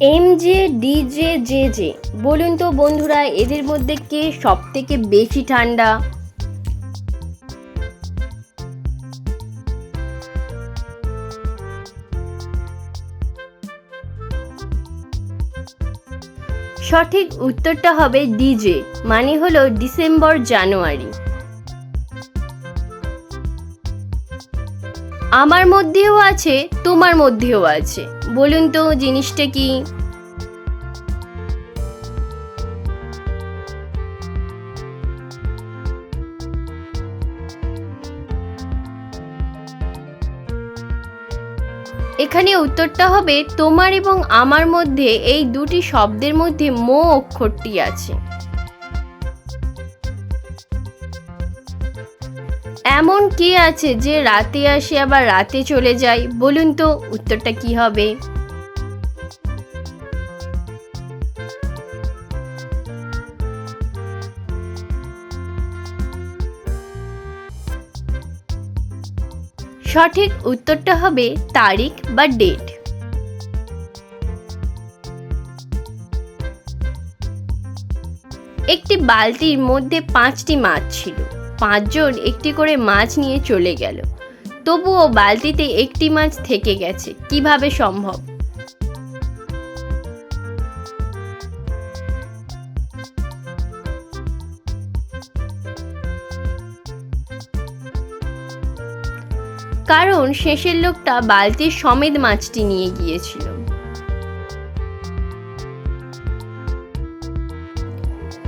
M J DJ J J বলুন তো বন্ধুরা, এদের মধ্যে কে সব থেকে বেশি ঠান্ডা? সঠিক উত্তরটা হবে ডিজে মানে হলো ডিসেম্বর, জানুয়ারি। আমার মধ্যেও আছে, তোমার মধ্যেও আছে। বলুন তো, জিনিসটা কি? এখানে উত্তরটা হবে, তোমার এবং আমার মধ্যে এই দুটি শব্দের মধ্যে মো অক্ষরটি আছে। এমন কে আছে যে রাতে আসে আবার রাতে চলে যায়? বলুন তো উত্তরটা কি হবে? সঠিক উত্তরটা হবে তারিখ বা ডেট। একটি বালতির মধ্যে পাঁচটি মাছ ছিল। পাঁচজন একটি করে মাছ নিয়ে চলে গেল। তবুও বালতিতে একটি মাছ থেকে গেছে। কীভাবে সম্ভব? কারণ শেষের লোকটা বালতির সমেত মাছটি নিয়ে গিয়েছিল।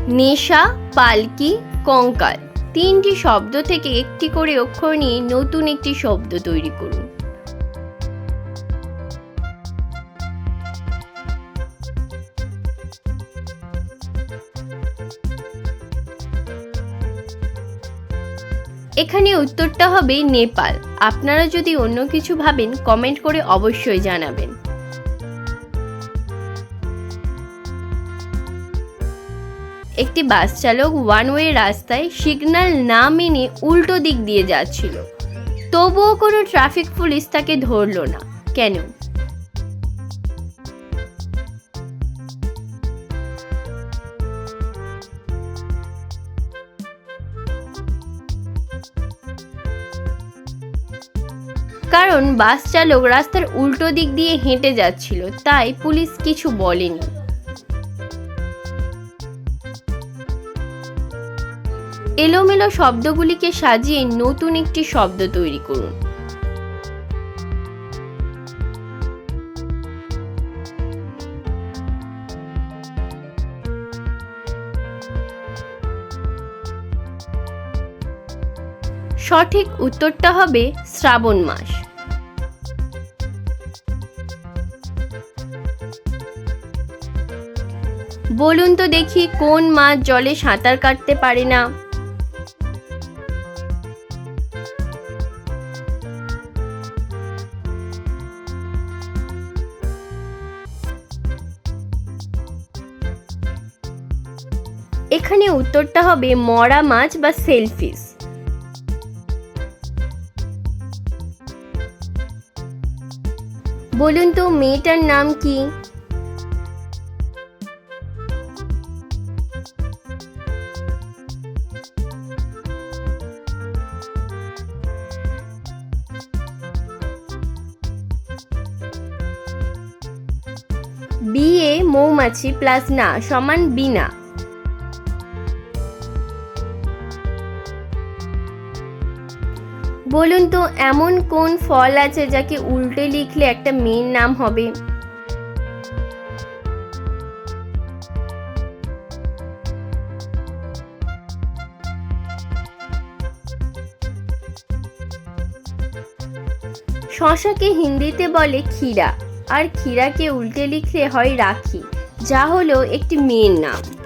নেশা, পালকি, কঙ্কাল। তিনটি শব্দ থেকে একটি করে অক্ষর নিয়ে নতুন একটি শব্দ তৈরি করুন। এখানে উত্তরটা হবে নেপাল। আপনারা যদি অন্য কিছু ভাবেন, কমেন্ট করে অবশ্যই জানাবেন। একটি বাস চালক ওয়ান ওয়ে রাস্তায় সিগন্যাল না মেনে উল্টো দিক দিয়ে যাচ্ছিল। তবুও কোনো ট্রাফিক পুলিশ তাকে ধরলো না। কেন? কারণ বাস চালক রাস্তার উল্টো দিক দিয়ে হেঁটে যাচ্ছিল, তাই পুলিশ কিছু বলেনি। এলোমেলো শব্দগুলিকে সাজিয়ে নতুন একটি শব্দ তৈরি করুন। সঠিক উত্তরটা হবে শ্রাবণ মাস। বলুন তো দেখি কোন মাছ জলে সাঁতার কাটতে পারে না? এখানে উত্তরটা হবে মরা মাছ বা সেলফিশ। বলুন তো, মেয়েটার নাম কি? বিয়ে মৌমাছি প্লাস না, সমান বিনা বলুন তো, এমন কোন ফল আছে যাকে উল্টে লিখলে একটা মেয়ের নাম হবে? শশাকে হিন্দিতে বলে ক্ষীরা, আর ক্ষীরাকে উল্টে লিখলে হয় রাখি, যা হলো একটি মেয়ের নাম।